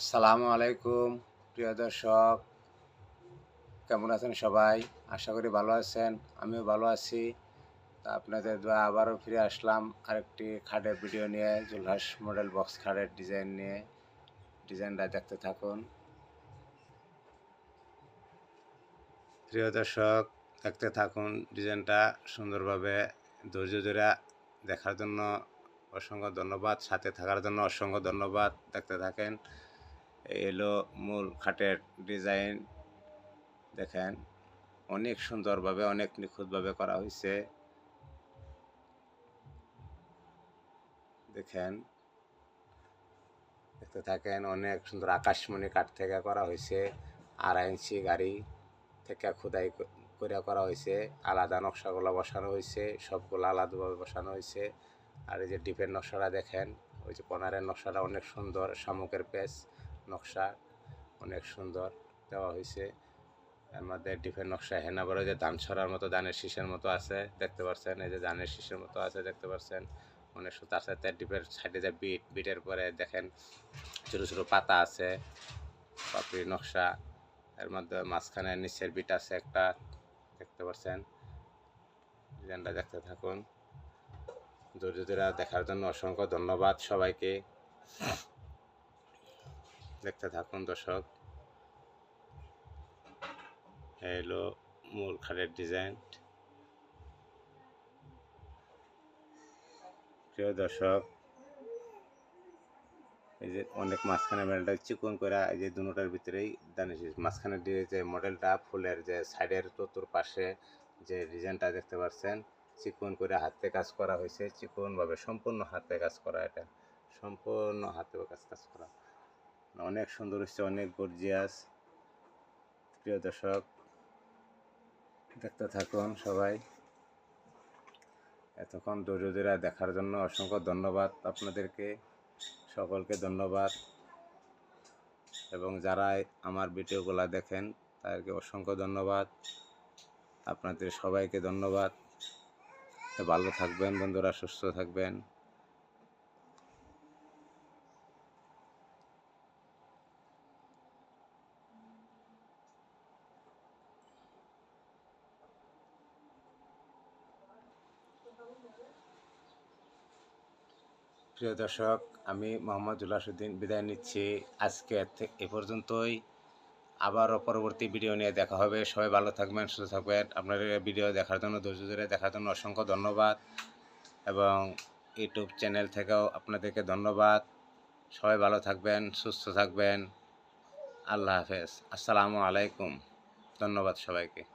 আসসালামু আলাইকুম, প্রিয় দর্শক। কেমন আছেন সবাই? আশা করি ভালো আছেন, আমিও ভালো আছি। তা আপনাদের দোয়া আবারও ফিরে আসলাম আরেকটি খাটের ভিডিও নিয়ে, জুলহাস মডেল বক্স খাটের ডিজাইন নিয়ে। ডিজাইনটা দেখতে থাকুন। প্রিয় দর্শক, দেখতে থাকুন ডিজাইনটা সুন্দরভাবে ধৈর্য ধরে দেখার জন্য অসংখ্য ধন্যবাদ, সাথে থাকার জন্য অসংখ্য ধন্যবাদ। দেখতে থাকেন এলো মূল খাটের ডিজাইন। দেখেন, অনেক সুন্দরভাবে, অনেক নিখুঁতভাবে করা হয়েছে দেখেন, দেখতে থাকেন, অনেক সুন্দর আকাশমণি কাঠ থেকে করা হয়েছে আড়াই ইঞ্চি গাড়ি থেকে খোদাই করে করা হয়েছে আলাদা নকশাগুলো বসানো হয়েছে সবগুলো আলাদাভাবে বসানো হয়েছে আর এই যে ডিপের নকশাটা দেখেন, ওই যে কর্নারের নকশাটা অনেক সুন্দর, শামুকের পেস নকশা অনেক সুন্দর দেওয়া হয়েছে। মধ্যে ডিপের নকশা হেনা বড় যে ধান ছড়ার মতো, ধানের শীষের মতো আছে, দেখতে পাচ্ছেন এই যে ধানের শীষের মতো আছে, দেখতে পাচ্ছেন অনেক সুন্দর তার সাথে ডিপের সাইডে যে বিট, বিটের পরে দেখেন ছোটো ছোটো পাতা আছে, পাপড়ি নকশা। এর মধ্যে মাঝখানে নিচের বিট আছে একটা, দেখতে পাচ্ছেন ডিজাইনটা দেখতে থাকুন। ধৈর্য ধরে দেখার জন্য অসংখ্য ধন্যবাদ সবাইকে। দেখতে থাকুন দর্শক। হলো মূল খাটের ডিজাইন। প্রিয় দর্শক, এই যে অনেক মাঝখানে মেলটা চিকন করে এই যে দুটার ভিতরেই দানে মাঝখানে যে মডেলটা, ফুলের যে সাইডের চতুর পাশে যে ডিজাইনটা দেখতে পাচ্ছেন চিকন করে হাতে কাজ করা হয়েছে। চিকনভাবে সম্পূর্ণ হাতে কাজ করা এটা। সম্পূর্ণ হাতে কাজ কাজ করা। অনেক সুন্দর হচ্ছে অনেক গর্জিয়াস প্রিয় দর্শক, দেখতে থাকুন সবাই। এতক্ষণ ধৈর্য ধরে দেখার জন্য অসংখ্য ধন্যবাদ আপনাদেরকে, সকলকে ধন্যবাদ। এবং যারা আমার ভিডিওগুলো দেখেন, তাদেরকে অসংখ্য ধন্যবাদ। আপনাদের সবাইকে ধন্যবাদ। ভালো থাকবেন বন্ধুরা, সুস্থ থাকবেন। প্রিয় দর্শক, আমি মোহাম্মদ জুলাসুদ্দিন বিদায় নিচ্ছি। আজকে এ পর্যন্তই। আবারও পরবর্তী ভিডিও নিয়ে দেখা হবে। সবাই ভালো থাকবেন, সুস্থ থাকবেন। আপনাদের ভিডিও দেখার জন্য, ধৈর্য ধরে দেখার জন্য অসংখ্য ধন্যবাদ। এবং ইউটিউব চ্যানেল থেকেও আপনাদেরকে ধন্যবাদ। সবাই ভালো থাকবেন, সুস্থ থাকবেন। আল্লাহ হাফেজ। আসসালামু আলাইকুম। ধন্যবাদ সবাইকে।